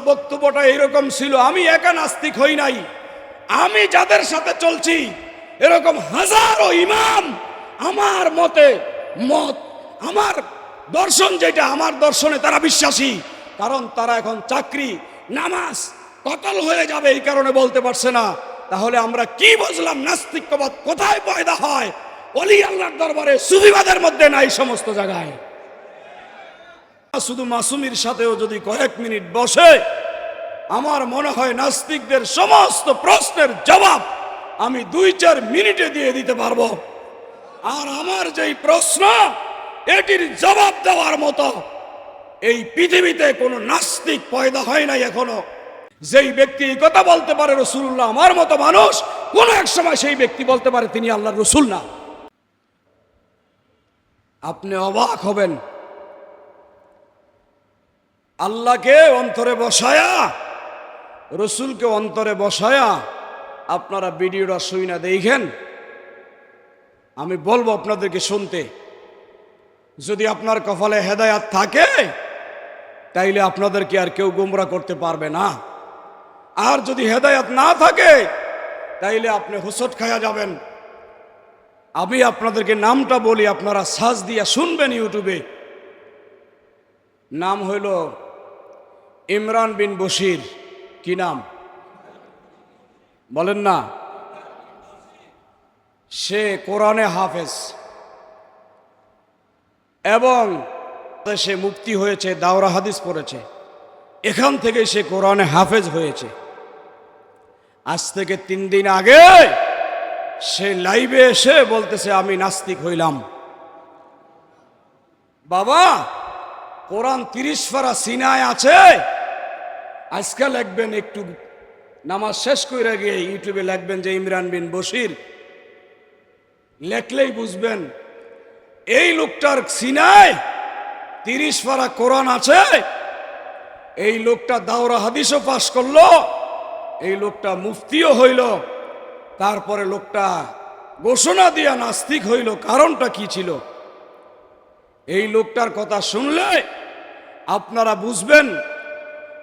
বক্তব্যটা এরকম ছিল, আমি একা নাস্তিক হই নাই। আমি যাদের সাথে চলছি, এরকম হাজারো ইমাম আমার মতে মত, আমার দর্শন যেটা, আমার দর্শনে তারা বিশ্বাসী, কারণ তারা এখন চাকরি, নামাজ কতল হয়ে যাবে এই কারণে বলতে পারছে না। তাহলে আমরা কি বুঝলাম নাস্তিক্যবাদ কোথায় পয়দা হয়? অলি আল্লাহর দরবারে সুবিবাদের মধ্যে নাই সমস্ত জায়গায়। শুধু মাসুমির সাথেও যদি কয়েক মিনিট বসে, আমার মনে হয় নাস্তিকদের সমস্ত প্রশ্নের জবাব আমি দুই চার মিনিটে দিয়ে দিতে পারব। আর আমার যেই প্রশ্ন, এটির জবাব দেওয়ার মতো এই পৃথিবীতে কোনো নাস্তিক পয়দা হয় নাই এখনও। যেই ব্যক্তি এই কথা বলতে পারে রসুল্লাহ, আমার মতো মানুষ, কোন এক সময় সেই ব্যক্তি বলতে পারে তিনি আল্লাহ রসুল না। আপনি অবাক হবেন আল্লাহকে অন্তরে বসায়া, রসুলকে অন্তরে বসায়া আপনারা ভিডিওটা শুই না দেখেন। আমি বলব আপনাদেরকে শুনতে, যদি আপনার কপালে হেদায়াত থাকে, তাইলে আপনাদেরকে আর কেউ গুমরা করতে পারবে না। আর যদি হেদায়াত না থাকে, তাইলে আপনি হুসট খায়া যাবেন। আমি আপনাদেরকে নামটা বলি, আপনারা সাজ দিয়া শুনবেন ইউটিউবে। নাম হইল ইমরান বিন বশির, কি নাম? বলেন না। সে কোরআনে হাফেজ। এবং সে মুক্তি হয়েছে, দাওরা হাদিস পড়েছে। এখান থেকে সে কোরআনে হাফেজ হয়েছে। আজ থেকে তিন দিন আগে সে লাইভে এসে বলতেছে, আমি নাস্তিক হইলাম। বাবা, কোরআন তিরিশ ফারা সিনায় আছে। আজকে লিখবেন একটু নামাজ শেষ করে গিয়ে ইউটিউবে লিখবেন যে ইমরান বিন বশির। লেখলেই বুঝবেন, এই লোকটার সিনায় তিরিশ পারা কোরআন আছে, এই লোকটা দাওরা হাদিসও পাশ করল, এই লোকটা মুফতিও হইল, তারপরে লোকটা ঘোষণা দিয়া নাস্তিক হইল, কারণটা কি ছিল? এই লোকটার কথা শুনলে আপনারা বুঝবেন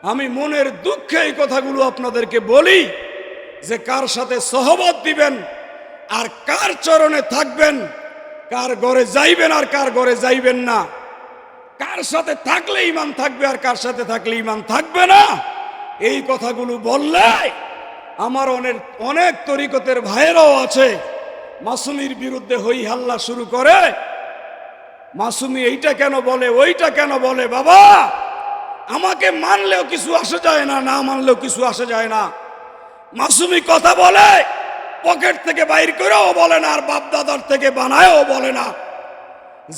আমি মনের দুঃখে এই কথাগুলো আপনাদেরকে বলি যে কার সাথে সহবত দিবেন আর কার চরণে থাকবেন, কার ঘরে যাইবেন আর কার ঘরে যাইবেন না। কার সাথে থাকলে ইমান থাকবে আর কার সাথে থাকলে ইমান থাকবে না, এই কথাগুলো বললে আমার অনেক অনেক তরিকতের ভাইয়েরাও আছে, মাসুমির বিরুদ্ধে হই হাল্লা শুরু করে। মাসুমি এইটা কেন বলে, ওইটা কেন বলে, বাবা? আমাকে মানলেও কিছু আসা যায় না না মানলেও কিছু আসা যায় না। মাসুমি কথা বলে, পকেট থেকে বাইর করেও বলে না, আর বাপ দাদার থেকে বানায়ও বলে না।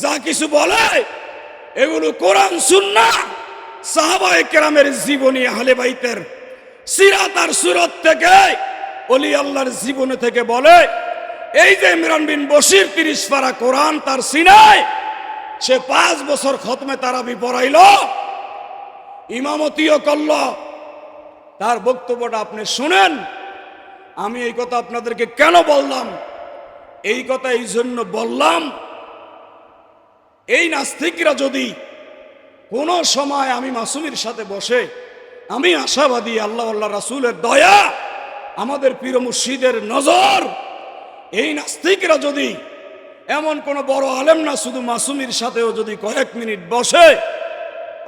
যা কিছু বলে, এগুলো কোরআন, সুন্না, সাহাবায়ে কেরামের জীবনী আহলে বাইতের সিরাত আর সুরত থেকে অলি আল্লাহর জীবনে থেকে বলে, এই যে ইমরান বিন বশির তিরিশ পারা কোরআন তার সিনায়, সে পাঁচ বছর খতমে তারাবি পড়াইল ইমামতিও করল। তার বক্তব্যটা আপনি শুনেন। আমি এই কথা আপনাদেরকে কেন বললাম? এই কথা এই জন্য বললাম, এই নাস্তিকরা যদি কোনো সময় আমি মাসুমির সাথে বসে, আমি আশাবাদী আল্লাহ আল্লাহ রাসুলের দয়া, আমাদের পীর মুর্শিদের নজর, এই নাস্তিকরা যদি এমন কোনো বড় আলেম না, শুধু মাসুমির সাথেও যদি কয়েক মিনিট বসে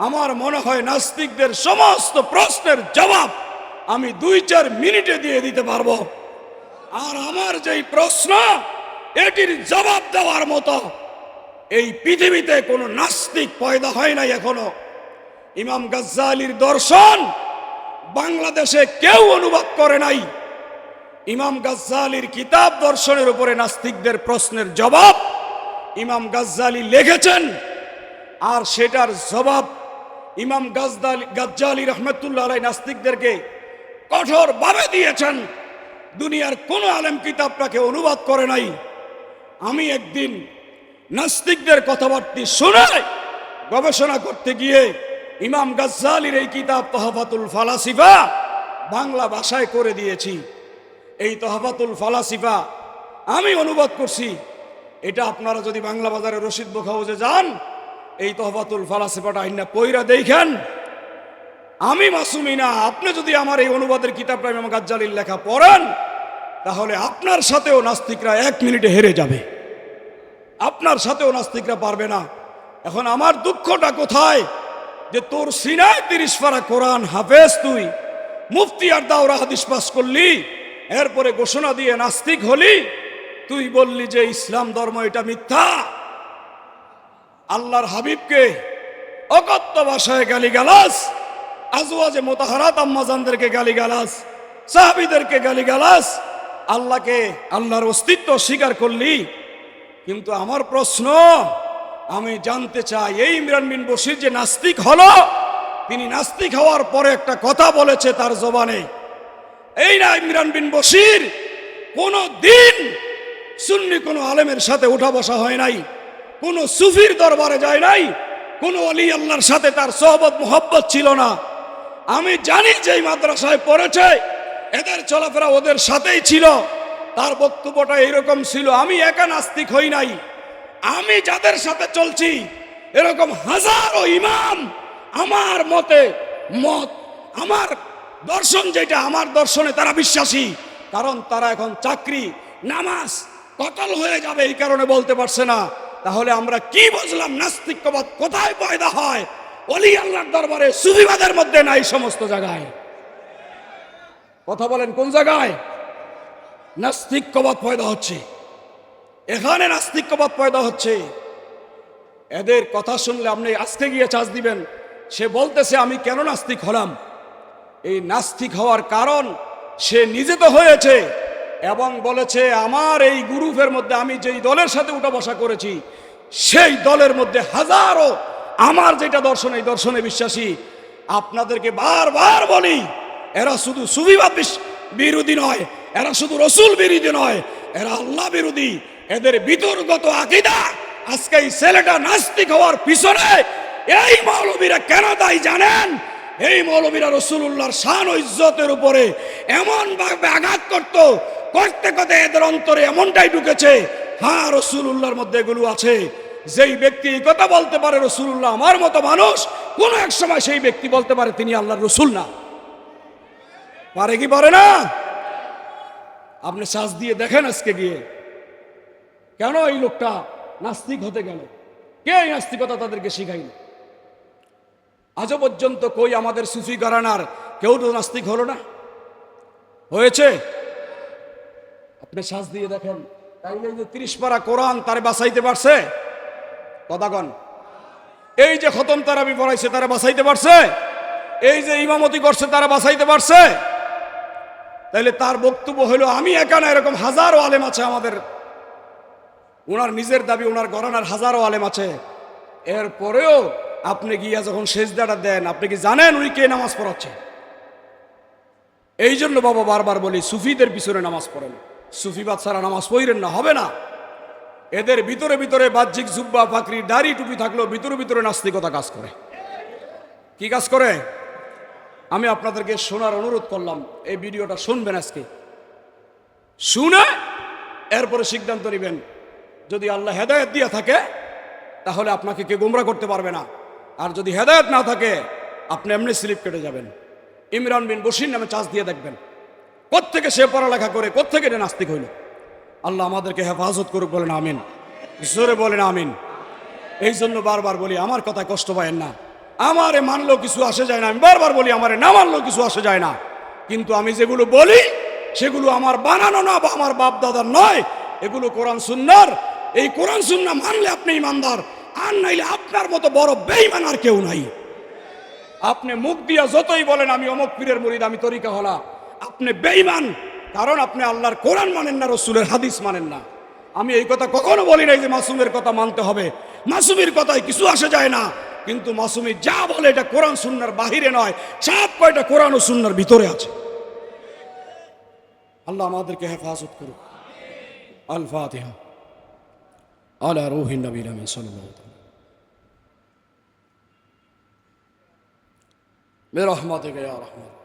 আমার মনে হয় নাস্তিকদের সমস্ত প্রশ্নের জবাব আমি দুই চার মিনিটে দিয়ে দিতে পারব। আর আমার যেই প্রশ্ন, এটির জবাব দেওয়ার মতো এই পৃথিবীতে কোনো নাস্তিক পয়দা হয় নাই এখনও। ইমাম গাজ্জালির দর্শন বাংলাদেশে কেউ অনুবাদ করে নাই। ইমাম গাজ্জালির কিতাব দর্শনের উপরে নাস্তিকদের প্রশ্নের জবাব ইমাম গাজ্জালি লিখেছেন, আর সেটার জবাব ইমাম গাজদালি, গাজ্জালি রহমতুল্লাহ আলাই নাস্তিকদেরকে কঠোরভাবে দিয়েছেন। দুনিয়ার কোনো আলেম কিতাবটাকে অনুবাদ করে নাই। আমি একদিন নাস্তিকদের কথাবার্তি শুনে গবেষণা করতে গিয়ে ইমাম গাজ্জালির এই কিতাব তহফাতুল ফালাসিফা বাংলা ভাষায় করে দিয়েছি। এই তহফাতুল ফালাসিফা আমি অনুবাদ করছি। এটা আপনারা যদি বাংলা বাজারে রশিদ বোখাউজে যান এই তহফাতুল ফালাসিফাটা আইনা পইরা দেখেন। আমি মাসুমি না, আপনি যদি আমার এই অনুবাদের কিতাবটা ইমাম গাজ্জালির লেখা পড়েন, তাহলে আপনার সাথেও নাস্তিকরা এক মিনিটে হেরে যাবে। আপনার সাথেও নাস্তিকরা পারবে না। এখন আমার দুঃখটা কোথায়? যে তোর সিনায় তিরিশ পারা কোরআন হাফেজ তুই। মুফতি আর দাওরা হাদিস পাস করলি, এরপরে ঘোষণা দিয়ে নাস্তিক হলি, তুই বললি যে ইসলাম ধর্ম এটা মিথ্যা। আল্লাহর হাবিবকে অকত্য ভাষায় গালি গালাস আজওয়াজে মোতাহারাত আম্মাজানদেরকে গালি গালাস সাহাবিদেরকে গালি গালাস আল্লাহকে, আল্লাহর অস্তিত্ব স্বীকার করলি। কিন্তু আমার প্রশ্ন, আমি জানতে চাই, এই ইমরান বিন বসির যে নাস্তিক হলো, তিনি নাস্তিক হওয়ার পরে একটা কথা বলেছে তার জবানে। এই না ইমরান বিন বসির কোন দিন সুন্নি কোনো আলেমের সাথে উঠা বসা হয় নাই। কোন সুফির দরবারে যায় নাই, কোন অলি আল্লাহর সাথে তার সহবত, মোহব্বত ছিল না। আমি জানি যে মাদ্রাসায় পড়েছে, এদের চলাফেরা ওদের সাথেই ছিল, তার বক্তব্যটা এরকম ছিল, আমি একা নাস্তিক হই নাই। আমি যাদের সাথে চলছি, এরকম হাজারো ইমাম আমার মতে, মত, আমার দর্শন যেটা, আমার দর্শনে তারা বিশ্বাসী, কারণ তারা এখন চাকরি, নামাজ, কতল হয়ে যাবে এই কারণে বলতে পারছে না। তাহলে আমরা কি বুঝলাম নাস্তিক্যবাদ কোথায় পয়দা হয়? অলি আল্লাহর দরবারে সুবিবাদের মধ্যে নাই সমস্ত জায়গায়। কথা বলেন, কোন জায়গায়? নাস্তিক্যবাদ পয়দা হচ্ছে। এখানে নাস্তিক্যবাদ পয়দা হচ্ছে। এদের কথা শুনলে আপনি আজকে গিয়ে চার্জ দিবেন। সে বলতেছে, আমি কেন নাস্তিক হলাম? এই নাস্তিক হওয়ার কারণ সে নিজে তো হয়েছে। এবং বলেছে, আমার এই গ্রুপের মধ্যে আমি যেই দলের সাথে উঠা বসা করেছি, সেই দলের মধ্যে হাজারো আমার যেটা দর্শন, এই দর্শনে বিশ্বাসী। আপনাদেরকে বারবার বলি, এরা শুধু সুবিবাদ বিরোধী নয়, এরা শুধু রসুল বিরোধী নয়, এরা আল্লাহ বিরোধী। এদের বিতর্গত আকিদা আজকে এই ছেলেটা নাস্তিক হওয়ার পিছনে এই মৌলবীরা কেন দায়ী জানেন? এই মৌলবীরা রসুল্লাহর শান ইজ্জতের উপরে এমন ভাবে আঘাত করত, করতে করতে এদের অন্তরে এমনটাই ঢুকেছে হ্যাঁ রসুল্লাহর মধ্যে এগুলো আছে। যেই ব্যক্তি এই কথা বলতে পারে রসুল্লাহ আমার মতো মানুষ, কোন এক সময় সেই ব্যক্তি বলতে পারে তিনি আল্লাহর রসুল না। পারে কি পারে না? আপনি শ্বাস দিয়ে দেখেন আজকে গিয়ে। কেন এই লোকটা নাস্তিক হতে গেল? কে এই নাস্তিকতা তাদেরকে শিখাইল? আজও পর্যন্ত কই আমাদের সুফি গারানার কেউ তো নাস্তিক হলো না? হয়েছে? আপনি শ্বাস দিয়ে দেখেন তাইলে যে তিরিশ পারা কোরআন তারে বাঁচাইতে পারছে? কদাগণ এই যে খতম তারাবি পড়াইছে তারা বাঁচাইতে পারছে? এই যে ইমামতি করছে তারা বাঁচাইতে পারছে? তাইলে তার বক্তব্য হলো আমি একা না, এরকম হাজারো আলেম আছে আমাদের। ওনার নিজের দাবি ওনার গরানার হাজারো আলেম আছে। এরপরেও আপনি গিয়া যখন সেজদাটা দেন, আপনি কি জানেন উনি কে নামাজ পড়াচ্ছে? এই জন্য বাবা বারবার বলি, সুফিদের পিছনে নামাজ পড়েন। সুফিবাদ ছাড়া নামাজ পড়েন না, হবে না। এদের ভিতরে ভিতরে বাহ্যিক জুব্বা, ফাকরি, দাড়ি টুপি থাকলেও ভিতরে ভিতরে নাস্তিকতা কাজ করে। কি কাজ করে? আমি আপনাদেরকে শোনার অনুরোধ করলাম, এই ভিডিওটা শুনবেন আজকে। শুনে এরপরে সিদ্ধান্ত নেবেন। যদি আল্লাহ হেদায়ত দিয়ে থাকে, তাহলে আপনাকে কেউ গোমরা করতে পারবে না। আর যদি হেদায়ত না থাকে, আপনি এমনি স্লিপ কেটে যাবেন। ইমরান বিন বসির নামে চাষ দিয়ে দেখবেন। কোত্থেকে সে পড়ালেখা করে, কোত্থেকে এটা নাস্তিক হইল? আল্লাহ আমাদেরকে হেফাজত করুক বলেন আমিন। জোরে বলেন আমিন। এই জন্য বারবার বলি, আমার কথায় কষ্ট পায়েন না। আমারে মানলেও কিছু আসে যায় না। আমি বারবার বলি, আমারে না মানলেও কিছু আসে যায় না। কিন্তু আমি যেগুলো বলি, সেগুলো আমার বানানো না বা আমার বাপ দাদার নয়। এগুলো কোরআন সুন্নার। এই কোরআন সুন্না মানলে আপনি ইমানদার। আর নাইলে আপনার মতো বড় বেইমান আর কেউ নাই। আপনি মুখ দিয়া যতই বলেন, আমি অমক পীরের মরিদ, আমি তরিকা হলা। আপনি বেইমান কারণ আপনি আল্লাহর কোরআন মানেন না, রসুলের হাদিস মানেন না। আমি এই কথা কখনো বলি নাই যে মাসুমের কথা মানতে হবে। মাসুমের কথায় কিছু আসে যায় না, কিন্তু মাসুমি যা বলে এটা কোরআন সুন্নার বাহিরে নয়, সব কয়টা কোরআন ও ভিতরে আছে। আল্লাহ আমাদেরকে হেফাজত করুক। আল ফাতিহা আলা রুহিন নবীর আমিন সাল্লাল্লাহু برحمتك يا رحمن